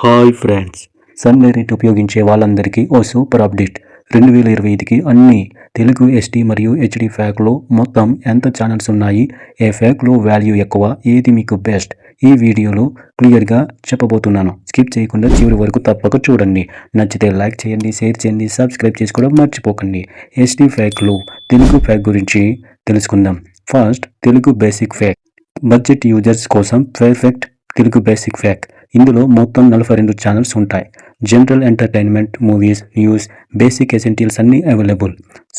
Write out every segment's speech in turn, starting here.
Hi friends. Sun direct ఉపయోగించే వాళ్ళందరికీ ఓ super update. రెండు వేల ఇరవై ఐదుకి అన్ని తెలుగు ఎస్టీ మరియు హెచ్డి ఫ్యాక్లో మొత్తం ఎంత ఛానల్స్ ఉన్నాయి ఏ ఫ్యాక్లో వాల్యూ ఎక్కువ ఏది మీకు బెస్ట్ ఈ వీడియోలో క్లియర్గా చెప్పబోతున్నాను. స్కిప్ చేయకుండా చివరి వరకు తప్పక చూడండి. నచ్చితే లైక్ చేయండి షేర్ చేయండి సబ్స్క్రైబ్ చేసుకోవడం మర్చిపోకండి. ఎస్టీ ఫ్యాక్లో తెలుగు ఫ్యాక్ గురించి తెలుసుకుందాం. First Telugu basic pack. Budget users కోసం పర్ఫెక్ట్ తెలుగు బేసిక్ ఫ్యాక్. ఇందులో మొత్తం నలభై రెండు ఛానల్స్ ఉంటాయి. General entertainment movies news basic essentials అన్నీ available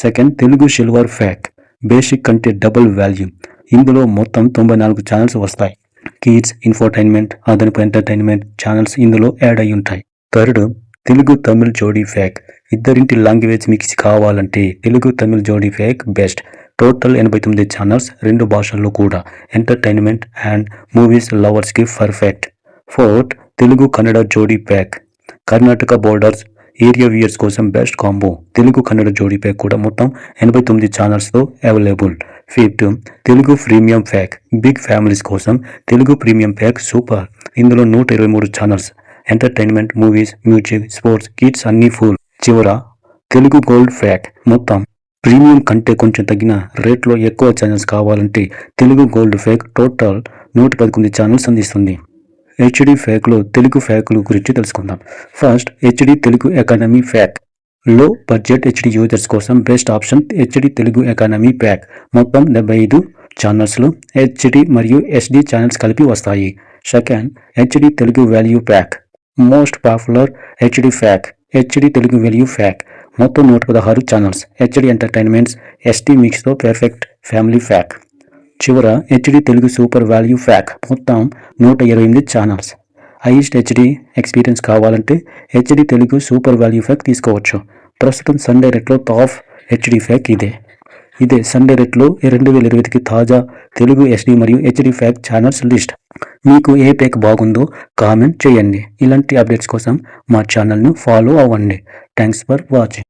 second Telugu silver pack basic కంటే డబుల్ వాల్యూ ఇందులో మొత్తం తొంభై నాలుగు ఛానల్స్ వస్తాయి. కిడ్స్ ఇన్ఫోటైన్మెంట్ అదనపు ఎంటర్టైన్మెంట్ ఛానల్స్ ఇందులో యాడ్ అయి ఉంటాయి. థర్డ్ తెలుగు తమిళ్ జోడీ ఫ్యాక్ ఇద్దరింటి లాంగ్వేజ్ మిక్స్ కావాలంటే తెలుగు తమిళ్ జోడీ ఫ్యాక్ బెస్ట్ టోటల్ ఎనభై తొమ్మిది ఛానల్స్ రెండు భాషల్లో కూడా. ఎంటర్టైన్మెంట్ అండ్ మూవీస్ లవర్స్కి పర్ఫెక్ట్ ఫోర్త్ తెలుగు కన్నడ జోడీ pack. Karnataka borders area viewers కోసం బెస్ట్ కాంబో. తెలుగు కన్నడ జోడీ ప్యాక్ కూడా మొత్తం ఎనభై తొమ్మిది ఛానల్స్తో available. Fifth Telugu premium pack. Big families కోసం తెలుగు ప్రీమియం ప్యాక్ సూపర్. ఇందులో నూట ఇరవై మూడు channels. Entertainment movies music sports kids అన్నీ ఫుల్. చివర తెలుగు గోల్డ్ ఫ్యాక్ మొత్తం ప్రీమియం కంటే కొంచెం తగ్గిన రేట్లో ఎక్కువ ఛానల్స్ కావాలంటే తెలుగు గోల్డ్ ఫ్యాక్ టోటల్ నూట పదకొండు ఛానల్స్ అందిస్తుంది. హెచ్డి ఫ్యాక్లో తెలుగు ఫ్యాక్లు గురించి తెలుసుకుందాం. ఫస్ట్ హెచ్డి తెలుగు ఎకానమీ ఫ్యాక్లో బడ్జెట్ హెచ్డి యూజర్స్ కోసం best option HD Telugu economy pack మొత్తం డెబ్బై ఐదు ఛానల్స్లో హెచ్డి మరియు ఎస్డి ఛానల్స్ కలిపి వస్తాయి. Second HD Telugu value pack most popular HD pack HD Telugu value pack మొత్తం నూట పదహారు ఛానల్స్ హెచ్డి ఎంటర్టైన్మెంట్స్ ఎస్టీ మిక్స్తో పర్ఫెక్ట్ ఫ్యామిలీ ఫ్యాక్ చివర HD Telugu super value pack మొత్తం నూట ఇరవై ఎనిమిది ఛానల్స్ హైయెస్ట్ హెచ్డి ఎక్స్పీరియన్స్ కావాలంటే HD Telugu super value pack తీసుకోవచ్చు. ప్రస్తుతం సండే రేట్లో టాప్ హెచ్డి ఫ్యాక్ ఇదే. ఇదే సండే రేట్లో రెండు వేల ఇరవైకి తాజా తెలుగు ఎస్డి మరియు హెచ్డి ఫ్యాక్ ఛానల్స్ లిస్ట్ మీకు ఏ ప్యాక్ బాగుందో కామెంట్ చేయండి. ఇలాంటి అప్డేట్స్ కోసం మా ఛానల్ను ఫాలో అవ్వండి. Thanks for watching